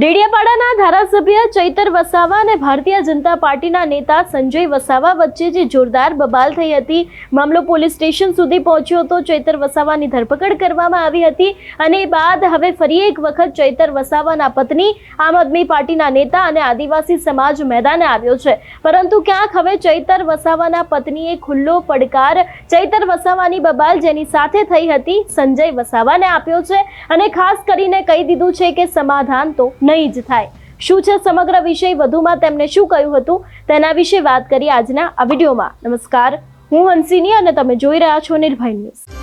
ડેડિયાપાડાના ધારાસભ્ય ચૈતર વસાવા અને ભારતીય જનતા પાર્ટીના નેતા સંજય વસાવા વચ્ચે જે જોરદાર બબાલ થઈ હતી, મામલો પોલીસ સ્ટેશન સુધી પહોંચ્યો હતો. ચૈતર વસાવાની ધરપકડ કરવામાં આવી હતી અને બાદ હવે ફરી એક વખત ચૈતર વસાવાના પત્ની આમ આદમી પાર્ટીના નેતા અને આદિવાસી સમાજ મેદાને આવ્યો છે. પરંતુ ક્યાંક હવે ચૈતર વસાવાના પત્નીએ ખુલ્લો પડકાર ચૈતર વસાવાની બબાલ જેની સાથે થઈ હતી, સંજય વસાવાને આપ્યો છે અને ખાસ કરીને કહી દીધું છે કે સમાધાન તો નહીં જ થાય. શું છે સમગ્ર વિષય? વધુમાં તેમણે શું કહ્યું હતું? તેના વિશે વાત કરી આજના આ વિડીયોમાં. નમસ્કાર. હું હંસિની અને તમે જોઈ રહ્યા છો નિર્ભય ન્યૂઝ.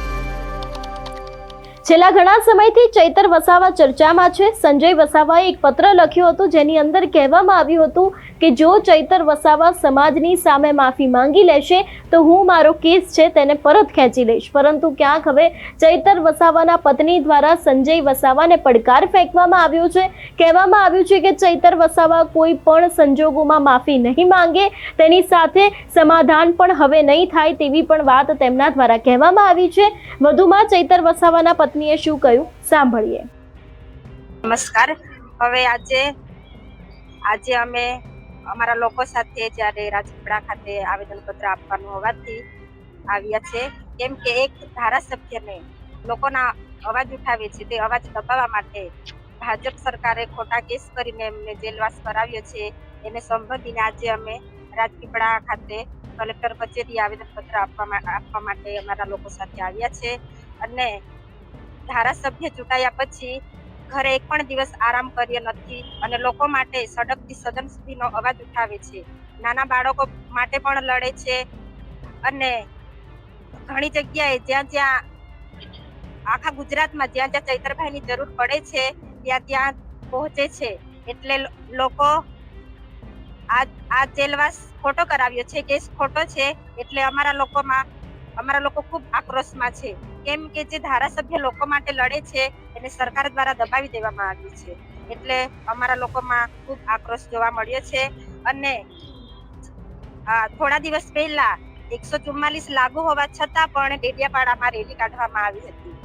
છેલ્લા ઘણા સમયથી ચૈતર વસાવા ચર્ચામાં છે. સંજય વસાવાએ એક પત્ર લખ્યો હતો જેની અંદર કહેવામાં આવ્યું હતું કે જો ચૈતર વસાવા સમાજની સામે માફી માંગી લેશે, તો હું મારો કેસ છે તેને પરત ખેંચી લઈશ. પરંતુ ક્યાંક હવે ચૈતર વસાવાના પત્ની દ્વારા સંજય વસાવાને પડકાર ફેંકવામાં આવ્યો છે. કહેવામાં આવ્યું છે કે ચૈતર વસાવા કોઈ પણ સંજોગોમાં માફી નહીં માંગે, તેની સાથે સમાધાન પણ હવે નહીં થાય તેવી પણ વાત તેમના દ્વારા કહેવામાં આવી છે. વધુમાં ચૈતર વસાવાના પત્નીએ શું કહ્યું? સાંભળીએ. નમસ્કાર. હવે આજે આજે અમે અમારા લોકો સાથે જ્યારે રાજપીપળા ખાતે આવેદનપત્ર આપવાનું હોવાથી આવ્યા છે. કેમ કે એક ધારાસભ્યને લોકોના અવાજ ઉઠાવે છે, તે અવાજ દબાવવા માટે ભાજપ સરકારે ખોટા કેસ કરીને એમને જેલવાસ કરાવ્યો છે. એને સંબંધીને આજે અમે રાજપીપળા ખાતે કલેક્ટર કચેરી આવેદનપત્ર આપવા આપવા માટે અમારા લોકો સાથે આવ્યા છે. અને ધારાસભ્ય ચૂંટાયા પછી ઘરે એક પણ દિવસ આરામ કર્યો નથી અને લોકો માટે સડકથી સદન સુધીનો અવાજ ઉઠાવે છે. નાના બાળકો માટે પણ લડે છે અને ઘણી જગ્યાએ જ્યાં જ્યાં આખા ગુજરાતમાં જ્યાં જ્યાં ચૈતરભાઈની જરૂર પડે છે, ત્યાં ત્યાં પહોંચે છે. એટલે લોકો આ આ જેલવાસ ખોટો કરાવ્યો છે, કેસ ખોટો છે, એટલે અમારા લોકોમાં અમારા લોકો ખૂબ આક્રોશમાં છે. કેમ કે જે ધારાસભ્ય લોકો માટે લડે છે, એને સરકાર દ્વારા દબાવી દેવામાં આવ્યું છે. એટલે અમારા લોકોમાં ખૂબ આક્રોશ જોવા મળ્યો છે. અને થોડા દિવસ પહેલા એકસો ચુમ્માલીસ લાગુ હોવા છતાં પણ ડેડિયાપાડામાં રેલી કાઢવામાં આવી હતી.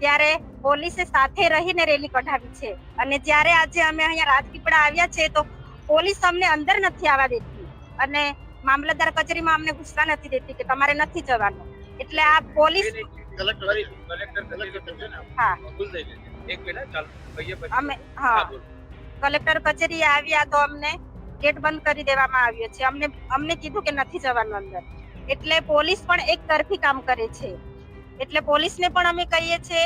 ત્યારે પોલીસે સાથે રહીને રેલી કઢાવી છે. અને જ્યારે આજે અમે અહીંયા રાજપીપળા આવ્યા છે તો પોલીસ અમને અંદર નથી આવવા દેતી. અને મામલતદાર કચેરીમાં અમને ઘૂસવા નથી દેતી કે તમારે નથી જવાનું. એટલે આ પોલીસ હા. અમે હા. હા કલેક્ટર કચેરી આવ્યા તો અમને ગેટ બંધ કરી દેવામાં આવ્યો છે. અમને અમને કીધું કે નથી જવાનું અંદર. એટલે પોલીસ પણ એક તરફી કામ કરે છે. એટલે પોલીસને પણ અમે કહીએ છીએ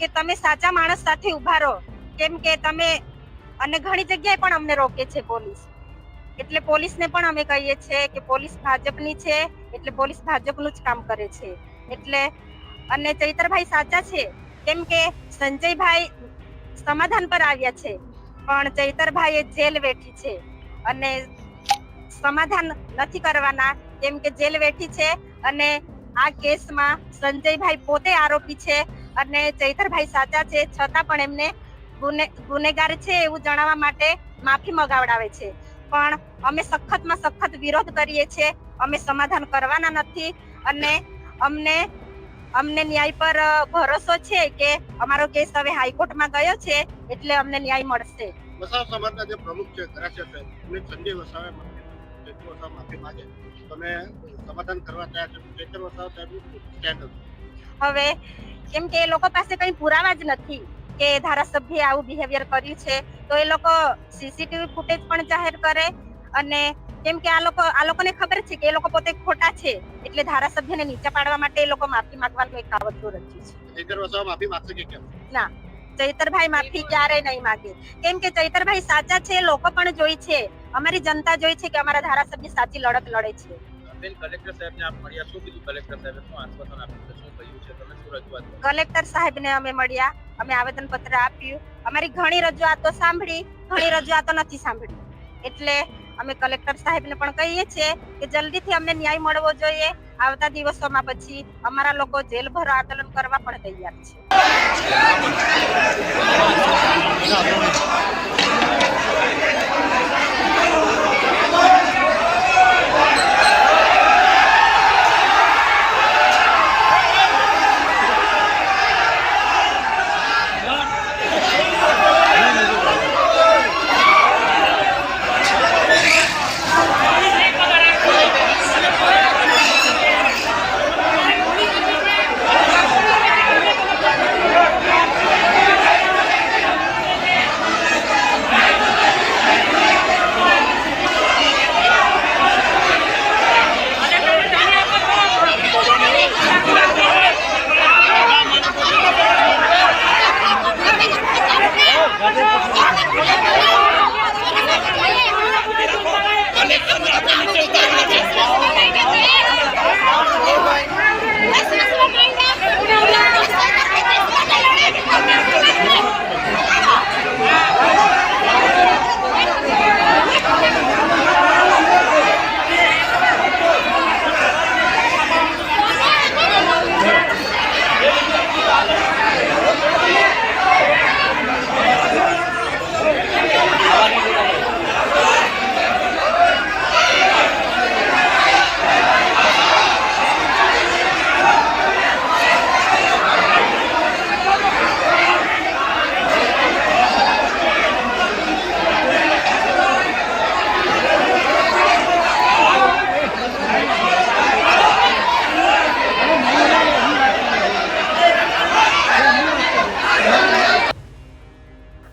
કે તમે સાચા માણસ સાથે ઊભા રહો. કેમ કે તમે અને ઘણી જગ્યાએ પણ અમને રોકે છે પોલીસ. એટલે પોલીસને પણ અમે કહીએ છીએ કે પોલીસ ભાજપની છે, એટલે પોલીસ ભાજપનું જ કામ કરે છે. એટલે અને ચૈતરભાઈ સાચા છે. કેમ કે સંજયભાઈ સમાધાન પર આવ્યા છે, પણ ચૈતરભાઈએ જેલ વેઠી છે. અને સમાધાન નથી કરવાના, કેમ કે જેલ વેઠી છે અને આ કેસમાં સંજયભાઈ પોતે આરોપી છે અને ચૈતરભાઈ સાચા છે, છતાં પણ એમને ગુનેગાર છે એવું જણાવવા માટે માફી મગાવડાવે છે. પણ અમે સખતમાં સખત વિરોધ કરીએ છીએ. અમે સમાધાન કરવાના નથી અને અમને અમને ન્યાય પર ભરોસો છે કે અમારો કેસ હવે હાઈકોર્ટમાં ગયો છે એટલે અમને ન્યાય મળશે. વસાવ સમાજના જે પ્રમુખ છે કરાચી સાહેબ સંજય વસાવે માફી માંગે. તમે સમાધાન કરવા તૈયાર છો ચેતર વસાવ સાહેબ હવે કેમ કે એ લોકો પાસે કઈ પુરાવા જ નથી. કે ધારાસભ્ય આવું બિહેવિયર કર્યું છે તો એ લોકો સીસીટીવી ફૂટેજ પણ જાહેર કરે અને કેમ કે આ લોકો આ લોકોને ખબર છે કે એ લોકો પોતે ખોટા છે એટલે ધારાસભ્યને નીચે પાડવા માટે એ લોકો માફી માંગવાનું એક કાવતરું રચ્યું છે. ના માફી માંગશે કે કેમ? ચૈતરભાઈ માફી ક્યારેય નહીં માગે. કેમ કે ચૈતરભાઈ સાચા છે લોકો પણ જોઈ છે. અમારી જનતા જોઈ છે કે અમારા ધારાસભ્ય સાચી લડત લડે છે. બેન, કલેક્ટર સાહેબને આપ મળ્યા. શું કીધું કલેક્ટર સાહેબે? શું આશ્વાસન આપ્યું છે શું કહ્યું છે? તમે શું રજૂઆત? કલેક્ટર સાહેબને અમે મળ્યા. અમે આવેદન પત્ર આપ્યું. અમારી ઘણી રજૂઆતો સાંભળી, ઘણી રજૂઆતો નથી સાંભળી. એટલે અમે કલેક્ટર સાહેબને પણ કહીએ છીએ કે જલ્દીથી અમને ન્યાય મળવો જોઈએ. આવતા દિવસોમાં પછી અમારા લોકો જેલ ભરો આંદોલન કરવા પણ તૈયાર છે.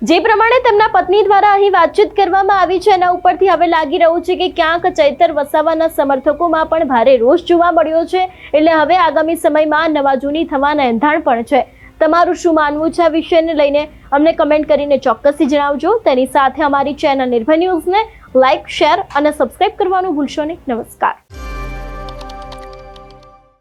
જે પ્રમાણે તેમના પત્ની દ્વારા અહીં વાતચીત કરવામાં આવી છે, એના ઉપરથી હવે લાગી રહ્યું છે કે ક્યાંક ચૈતર વસાવાના સમર્થકોમાં પણ ભારે રોષ જોવા મળ્યો છે, એટલે હવે આગામી સમયમાં નવા જૂની થવાના એંધાણ પણ છે. તમારું શું માનવું છે આ વિષયને લઈને? અમને કમેન્ટ કરીને ચોક્કસથી જણાવજો. તેની સાથે અમારી ચેનલ નિર્ભય ન્યૂઝને લાઇક શેર અને સબસ્ક્રાઇબ કરવાનું ભૂલશો નહીં. નમસ્કાર.